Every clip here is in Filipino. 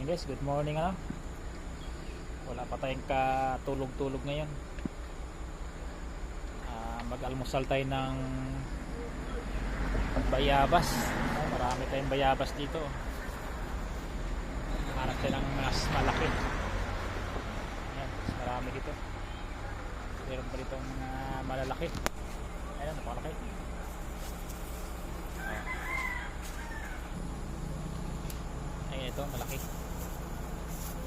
Ayun guys, good morning ano. Wala pa tayong katulog-tulog ngayon. Ah, mag-almusal tayo ng bayabas. Ah, marami tayong bayabas dito. Hanap tayo ng mas malaki. Ayan, mas marami dito. Meron pa dito mga malalaki. Ayan, napakalaki. Ayan ito, malaki.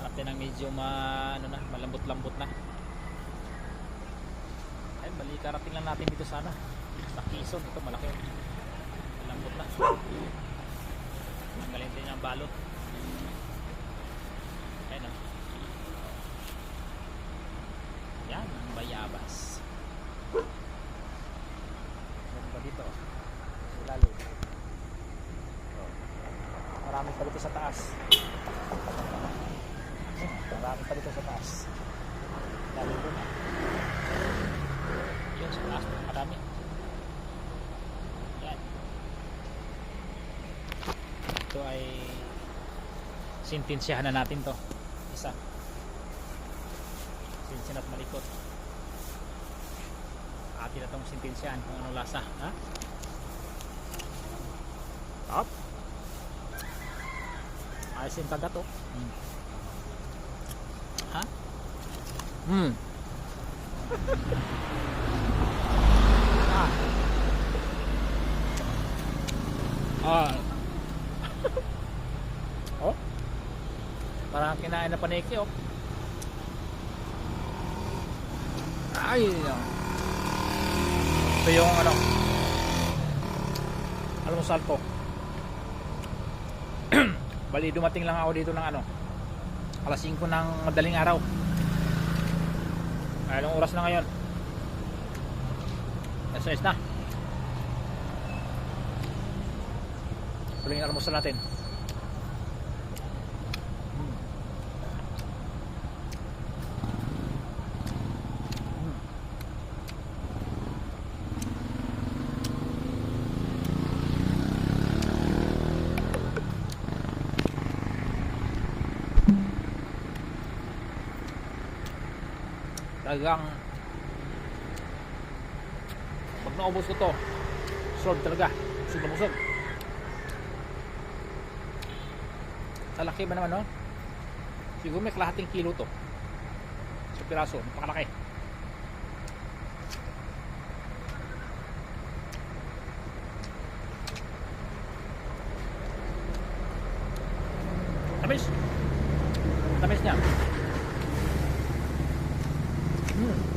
Hanap tayo ng medyo ma, ano na, malambot-lambot na. Ay, bali karating lang natin dito sana. Sa Quezon, ito malaki. Malambot na. Tanggalin din yung balot. Ayan o. Yan, ang bayabas. Meron ba dito? Ilalim. Oh. Marami pa dito sa taas. Marami pa dito sa taas. Lalo doon. Yun, sa taas. Marami. Yan. Ito ay sintensyahan na natin to. Isa. Sintensyahan at malikot. Atin na itong sintensyahan kung anong lasa. Ha? Top. Ayos yung kagat oh. Hmm. Ha? Hmm. ah. Ah. oh. Parang kinain na paniki oh. Ay. Ito yung ano. Almusal ko. Bali dumating lang ako dito ng ano. Alas 5 ng madaling araw. Anong oras na ngayon? Alas 6 na. Yung almusal natin. Talagang pag naubos ko to, solve talaga. Busog na busog. Sa laki ba naman, no? Siguro may kalahating kilo to. Sa piraso, napakalaki. Tamis. Tamis niya. here.